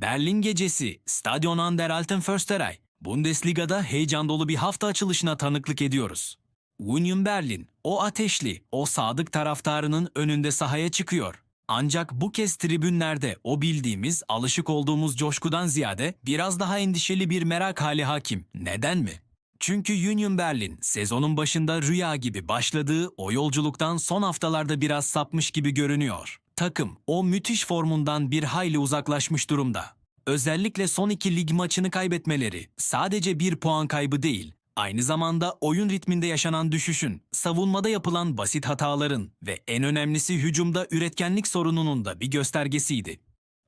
Berlin gecesi, Stadion an der Alten Försterei. Bundesliga'da heyecan dolu bir hafta açılışına tanıklık ediyoruz. Union Berlin, o ateşli, o sadık taraftarının önünde sahaya çıkıyor. Ancak bu kez tribünlerde o bildiğimiz, alışık olduğumuz coşkudan ziyade biraz daha endişeli bir merak hali hakim. Neden mi? Çünkü Union Berlin sezonun başında rüya gibi başladığı o yolculuktan son haftalarda biraz sapmış gibi görünüyor. Takım o müthiş formundan bir hayli uzaklaşmış durumda. Özellikle son iki lig maçını kaybetmeleri sadece bir puan kaybı değil, aynı zamanda oyun ritminde yaşanan düşüşün, savunmada yapılan basit hataların ve en önemlisi hücumda üretkenlik sorununun da bir göstergesiydi.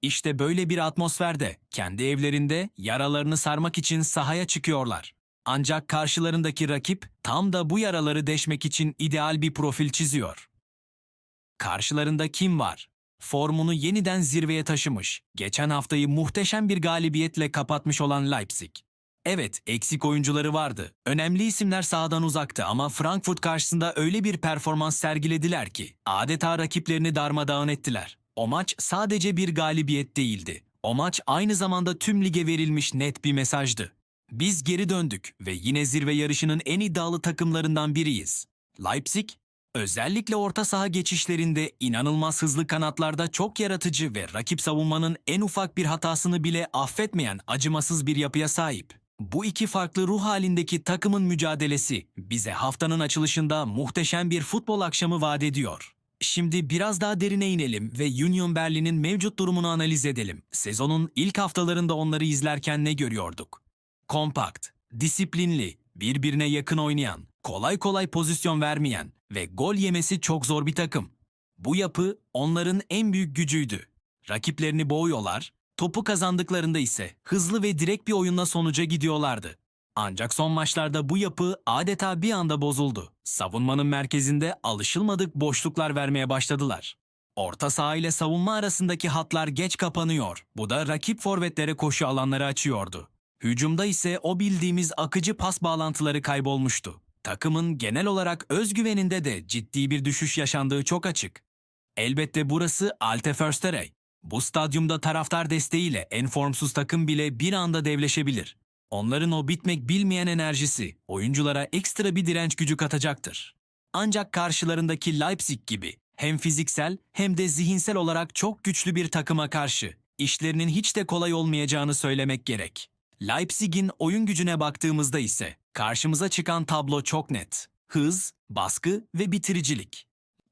İşte böyle bir atmosferde kendi evlerinde yaralarını sarmak için sahaya çıkıyorlar. Ancak karşılarındaki rakip tam da bu yaraları deşmek için ideal bir profil çiziyor. Karşılarında kim var? Formunu yeniden zirveye taşımış, geçen haftayı muhteşem bir galibiyetle kapatmış olan Leipzig. Evet, eksik oyuncuları vardı. Önemli isimler sahadan uzaktı ama Frankfurt karşısında öyle bir performans sergilediler ki adeta rakiplerini darmadağın ettiler. O maç sadece bir galibiyet değildi. O maç aynı zamanda tüm lige verilmiş net bir mesajdı. Biz geri döndük ve yine zirve yarışının en iddialı takımlarından biriyiz. Leipzig, özellikle orta saha geçişlerinde inanılmaz hızlı kanatlarda çok yaratıcı ve rakip savunmanın en ufak bir hatasını bile affetmeyen acımasız bir yapıya sahip. Bu iki farklı ruh halindeki takımın mücadelesi bize haftanın açılışında muhteşem bir futbol akşamı vaat ediyor. Şimdi biraz daha derine inelim ve Union Berlin'in mevcut durumunu analiz edelim. Sezonun ilk haftalarında onları izlerken ne görüyorduk? Kompakt, disiplinli, birbirine yakın oynayan, kolay kolay pozisyon vermeyen ve gol yemesi çok zor bir takım. Bu yapı onların en büyük gücüydü. Rakiplerini boğuyorlar, topu kazandıklarında ise hızlı ve direkt bir oyunla sonuca gidiyorlardı. Ancak son maçlarda bu yapı adeta bir anda bozuldu. Savunmanın merkezinde alışılmadık boşluklar vermeye başladılar. Orta saha ile savunma arasındaki hatlar geç kapanıyor. Bu da rakip forvetlere koşu alanları açıyordu. Hücumda ise o bildiğimiz akıcı pas bağlantıları kaybolmuştu. Takımın genel olarak özgüveninde de ciddi bir düşüş yaşandığı çok açık. Elbette burası Alte Försterei. Bu stadyumda taraftar desteğiyle en formsuz takım bile bir anda devleşebilir. Onların o bitmek bilmeyen enerjisi oyunculara ekstra bir direnç gücü katacaktır. Ancak karşılarındaki Leipzig gibi hem fiziksel hem de zihinsel olarak çok güçlü bir takıma karşı işlerinin hiç de kolay olmayacağını söylemek gerek. Leipzig'in oyun gücüne baktığımızda ise karşımıza çıkan tablo çok net. Hız, baskı ve bitiricilik.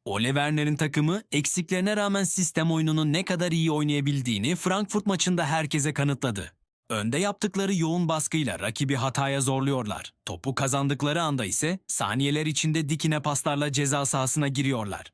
Ole Werner'in takımı eksiklerine rağmen sistem oyununu ne kadar iyi oynayabildiğini Frankfurt maçında herkese kanıtladı. Önde yaptıkları yoğun baskıyla rakibi hataya zorluyorlar. Topu kazandıkları anda ise saniyeler içinde dikine paslarla ceza sahasına giriyorlar.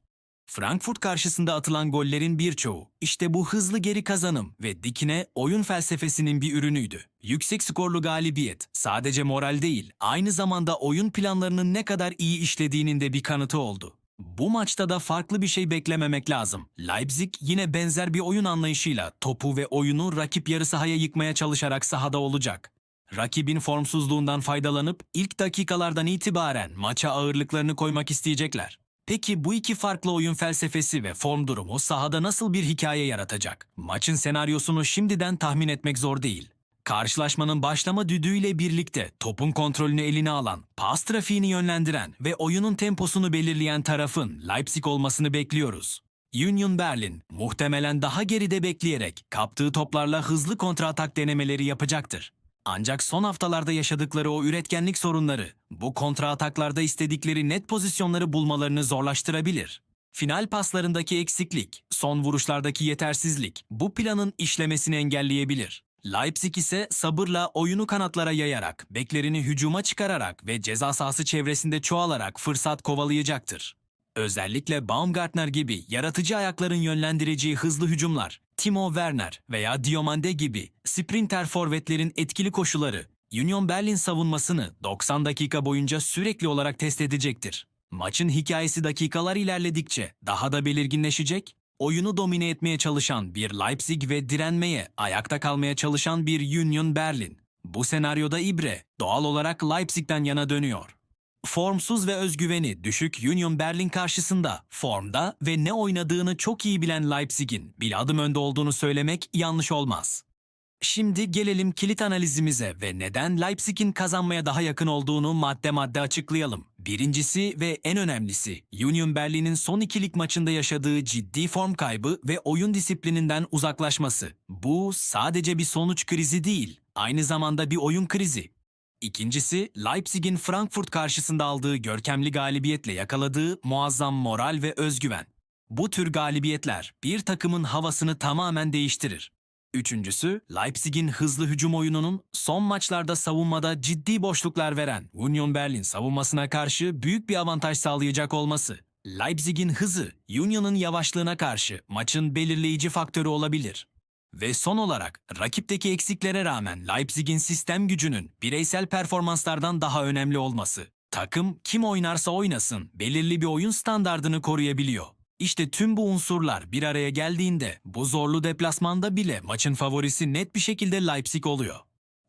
Frankfurt karşısında atılan gollerin birçoğu işte bu hızlı geri kazanım ve dikine oyun felsefesinin bir ürünüydü. Yüksek skorlu galibiyet sadece moral değil, aynı zamanda oyun planlarının ne kadar iyi işlediğinin de bir kanıtı oldu. Bu maçta da farklı bir şey beklememek lazım. Leipzig yine benzer bir oyun anlayışıyla topu ve oyunu rakip yarı sahaya yıkmaya çalışarak sahada olacak. Rakibin formsuzluğundan faydalanıp ilk dakikalardan itibaren maça ağırlıklarını koymak isteyecekler. Peki bu iki farklı oyun felsefesi ve form durumu sahada nasıl bir hikaye yaratacak? Maçın senaryosunu şimdiden tahmin etmek zor değil. Karşılaşmanın başlama düdüğüyle birlikte topun kontrolünü eline alan, pas trafiğini yönlendiren ve oyunun temposunu belirleyen tarafın Leipzig olmasını bekliyoruz. Union Berlin muhtemelen daha geride bekleyerek kaptığı toplarla hızlı kontratak denemeleri yapacaktır. Ancak son haftalarda yaşadıkları o üretkenlik sorunları bu kontrataklarda istedikleri net pozisyonları bulmalarını zorlaştırabilir. Final paslarındaki eksiklik, son vuruşlardaki yetersizlik bu planın işlemesini engelleyebilir. Leipzig ise sabırla oyunu kanatlara yayarak, beklerini hücuma çıkararak ve ceza sahası çevresinde çoğalarak fırsat kovalayacaktır. Özellikle Baumgartner gibi yaratıcı ayakların yönlendireceği hızlı hücumlar, Timo Werner veya Diomande gibi sprinter forvetlerin etkili koşuları Union Berlin savunmasını 90 dakika boyunca sürekli olarak test edecektir. Maçın hikayesi dakikalar ilerledikçe daha da belirginleşecek, oyunu domine etmeye çalışan bir Leipzig ve direnmeye, ayakta kalmaya çalışan bir Union Berlin. Bu senaryoda ibre doğal olarak Leipzig'ten yana dönüyor. Formsuz ve özgüveni düşük Union Berlin karşısında formda ve ne oynadığını çok iyi bilen Leipzig'in bir adım önde olduğunu söylemek yanlış olmaz. Şimdi gelelim kilit analizimize ve neden Leipzig'in kazanmaya daha yakın olduğunu madde madde açıklayalım. Birincisi ve en önemlisi Union Berlin'in son iki lig maçında yaşadığı ciddi form kaybı ve oyun disiplininden uzaklaşması. Bu sadece bir sonuç krizi değil, aynı zamanda bir oyun krizi. İkincisi, Leipzig'in Frankfurt karşısında aldığı görkemli galibiyetle yakaladığı muazzam moral ve özgüven. Bu tür galibiyetler bir takımın havasını tamamen değiştirir. Üçüncüsü, Leipzig'in hızlı hücum oyununun son maçlarda savunmada ciddi boşluklar veren Union Berlin savunmasına karşı büyük bir avantaj sağlayacak olması. Leipzig'in hızı, Union'un yavaşlığına karşı maçın belirleyici faktörü olabilir. Ve son olarak rakipteki eksiklere rağmen Leipzig'in sistem gücünün bireysel performanslardan daha önemli olması. Takım kim oynarsa oynasın belirli bir oyun standardını koruyabiliyor. İşte tüm bu unsurlar bir araya geldiğinde bu zorlu deplasmanda bile maçın favorisi net bir şekilde Leipzig oluyor.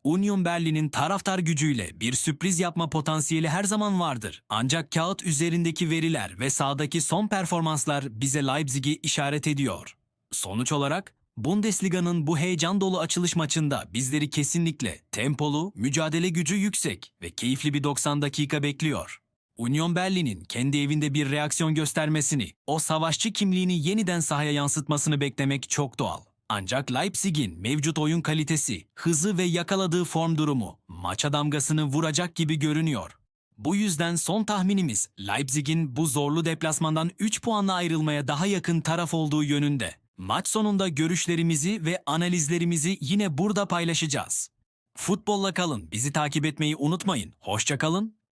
Union Berlin'in taraftar gücüyle bir sürpriz yapma potansiyeli her zaman vardır. Ancak kağıt üzerindeki veriler ve sahadaki son performanslar bize Leipzig'i işaret ediyor. Sonuç olarak Bundesliga'nın bu heyecan dolu açılış maçında bizleri kesinlikle tempolu, mücadele gücü yüksek ve keyifli bir 90 dakika bekliyor. Union Berlin'in kendi evinde bir reaksiyon göstermesini, o savaşçı kimliğini yeniden sahaya yansıtmasını beklemek çok doğal. Ancak Leipzig'in mevcut oyun kalitesi, hızı ve yakaladığı form durumu maça damgasını vuracak gibi görünüyor. Bu yüzden son tahminimiz Leipzig'in bu zorlu deplasmandan 3 puanla ayrılmaya daha yakın taraf olduğu yönünde. Maç sonunda görüşlerimizi ve analizlerimizi yine burada paylaşacağız. Futbolla kalın, bizi takip etmeyi unutmayın. Hoşça kalın,